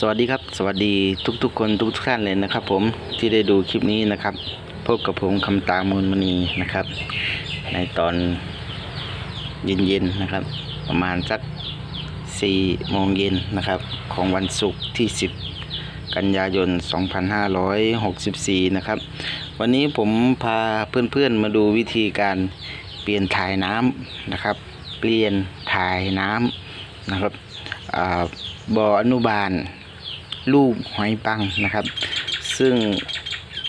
สวัสดีครับ สวัสดีทุกๆคนทุกท่านเลยนะครับ ผมที่ได้ดูคลิปนี้นะครับ พบกับผมคำตามูลมณีนะครับ ในตอนเย็นๆนะครับ ประมาณสัก4โมงเย็นนะครับ ของวันศุกร์ที่ 10 กันยายน 2564 นะครับ วันนี้ผมพาเพื่อนๆมาดูวิธีการเปลี่ยนถ่ายน้ำนะครับ เปลี่ยนถ่ายน้ำนะครับบ่ออนุบาล ลูกหอยปังนะครับ ซึ่ง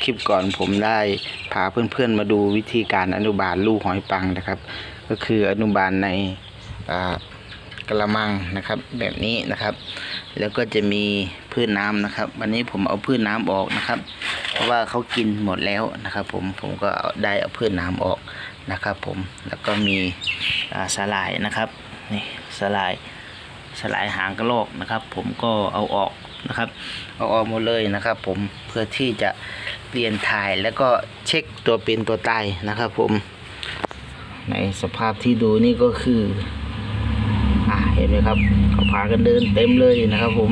คลิปก่อนผมได้พาเพื่อนๆมาดูวิธีการอนุบาลลูกหอยปังนะครับ ก็คืออนุบาลในกระมังนะครับแบบนี้นะครับ แล้วก็จะมีพืชน้ำนะครับ วันนี้ผมเอาพืชน้ำออกนะครับ เพราะว่าเขากินหมดแล้วนะครับ ผมผมก็ได้เอาพืชน้ำออกนะครับ ผมแล้วก็มีอ่าสลายนะครับนี่สลาย สลายหางกระโหลกนะครับ ผมก็เอาออกนะครับเอาออกหมดเลยนะครับ ผมเพื่อที่จะเปลี่ยนถ่ายแล้วก็เช็คตัวเป็นตัวตายนะครับ ผม ในสภาพที่ดูนี่ก็คืออ่าเห็นไหมครับเขาพากันเดินเต็มเลยนะครับ ผม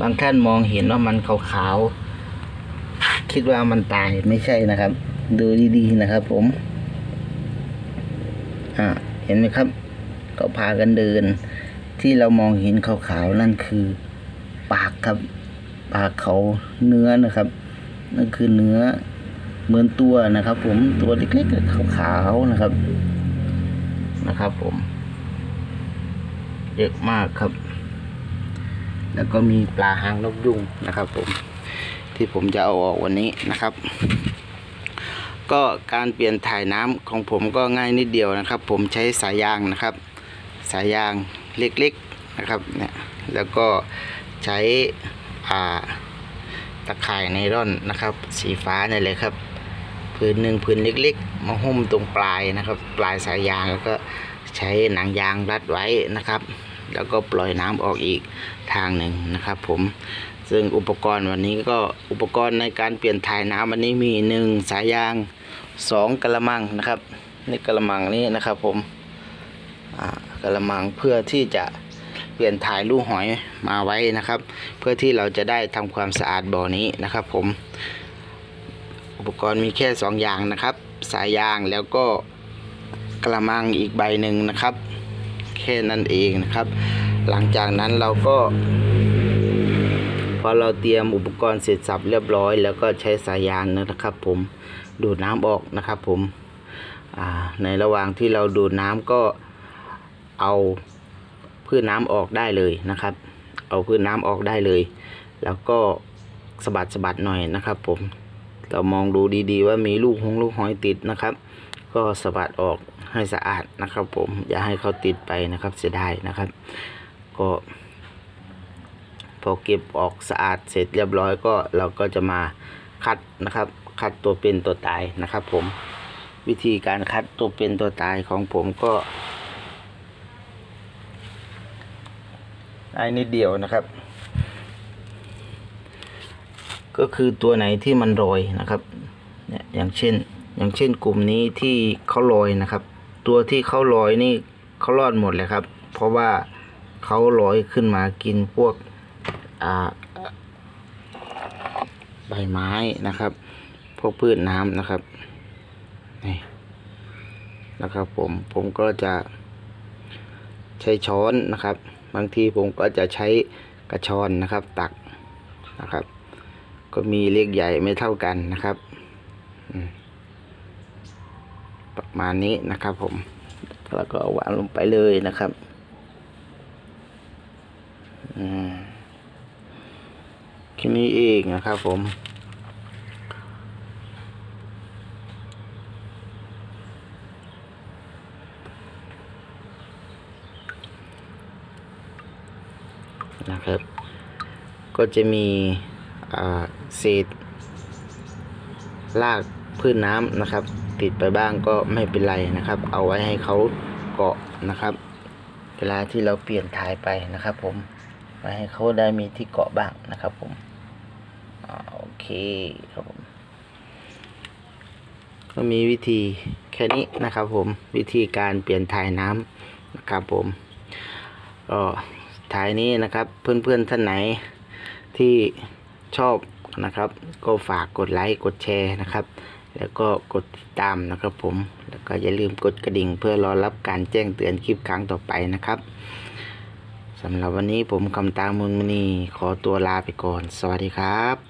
บางท่านมองเห็นว่ามันขาวๆ คิดว่ามันตายไม่ใช่นะครับ ดูดีๆนะครับผม อ่าเห็นไหมครับ ก็พากันเดิน ที่เรามองเห็นขาวๆนั่นคือ ปากครับ ปากเขาเนื้อนะครับ นั่นคือเนื้อเหมือนตัวนะครับ ผมตัวเล็กๆขาวๆนะครับ นะครับ ผมเยอะมากครับ แล้วก็มีปลาหางนกยุงนะครับ ผมที่ผมจะเอาออกวันนี้นะครับ ก็การเปลี่ยนถ่ายน้ำของผมก็ง่ายนิดเดียวนะครับ ผมใช้สายยางนะครับ สายยางเล็กๆนะครับเนี่ยแล้วก็ใช้อ่าตะข่ายไนร่อนนะครับ สีฟ้านี่เลยครับพื้นหนึ่งพื้นเล็ก ๆ มาหุ้มตรงปลายนะครับ ปลายสายยางแล้วก็ใช้หนังยางรัดไว้นะครับ แล้วก็ปล่อยน้ำออกอีกทางหนึ่งนะครับ ผมซึ่งอุปกรณ์วันนี้ก็อุปกรณ์ในการเปลี่ยนถ่ายน้ำวันนี้มีหนึ่งสายยาง สองกระมังนะครับนี่กระมังนี้นะครับผมกระมังเพื่อที่จะเปลี่ยนถ่ายลูกหอยมาไว้นะครับ เพื่อที่เราจะได้ทำความสะอาดบ่อนี้นะครับ ผม อุปกรณ์มีแค่สองอย่างนะครับ สายยางแล้วก็กระมังอีกใบหนึ่งนะครับ แค่นั้นเองนะครับ หลังจากนั้นเราก็ อเราเตรียมอุปกรณ์เสร็จสับเรียบร้อย แล้วก็ใช้สายยางนะครับ ผมดูดน้ำออกนะครับ ผมในระหว่างที่เราดูดน้ำก็เอาพืชน้ำออกได้เลยนะครับ เอาพืชน้ำออกได้เลย แล้วก็สะบัดสะบัดหน่อยนะครับ ผมเรามองดูดีๆ ว่ามีลูกหงลูกหอยติดนะครับ ก็สะบัดออกให้สะอาดนะครับ ผมอย่าให้เขาติดไปนะครับเสียดายนะครับ ก็ อเก็บออกสะอาดเสร็จเรียบร้อยก็เราก็จะมาคัดนะครับ คัดตัวเป็นตัวตายนะครับ ผมวิธีการคัดตัวเป็นตัวตายของผมก็ได้นิดเดียวนะครับ ก็คือตัวไหนที่มันลอยนะครับเนี่ยอย่างเช่น อย่างเช่นกลุ่มนี้ที่เขาลอยนะครับ ตัวที่เขาลอยนี่เขารอดหมดเลยครับ เพราะว่าเขาลอยขึ้นมากินพวก ใบไม้นะครับ พวกพืชน้ำนะครับนี่นะครับ ผมผมก็จะใช้ช้อนนะครับ บางทีผมก็จะใช้กระชอนนะครับ ตักนะครับ ก็มีเล็กใหญ่ไม่เท่ากันนะครับประมาณนี้นะครับ ผม แล้วก็วางลงไปเลยนะครับ อืม แค่นี้เองนะครับ ผมนะครับ ก็จะมีเศษรากพืชน้ำนะครับ ติดไปบ้างก็ไม่เป็นไรนะครับ เอาไว้ให้เขาเกาะนะครับ เวลาที่เราเปลี่ยนถ่ายไปนะครับ ผมไว้ให้เขาได้มีที่เกาะบ้างนะครับผม คครับผมก็มีวิธีแค่นี้นะครับผมวิธีการเปลี่ยนถ่ายน้ำนะครับผมก็ถ่ายนี้นะครับเพื่อนๆท่านไหนที่ชอบนะครับ ก็ฝากกดไลค์กดแชร์นะครับ แล้วก็กดติดตามนะครับผมแล้วก็อย่าลืมกดกระดิ่ง เพื่อรอรับการแจ้งเตือนคลิปครั้งต่อไปนะครับสำหรับวันนี้ผมคำตามุนมณีขอตัวลาไปก่อน สวัสดีครับ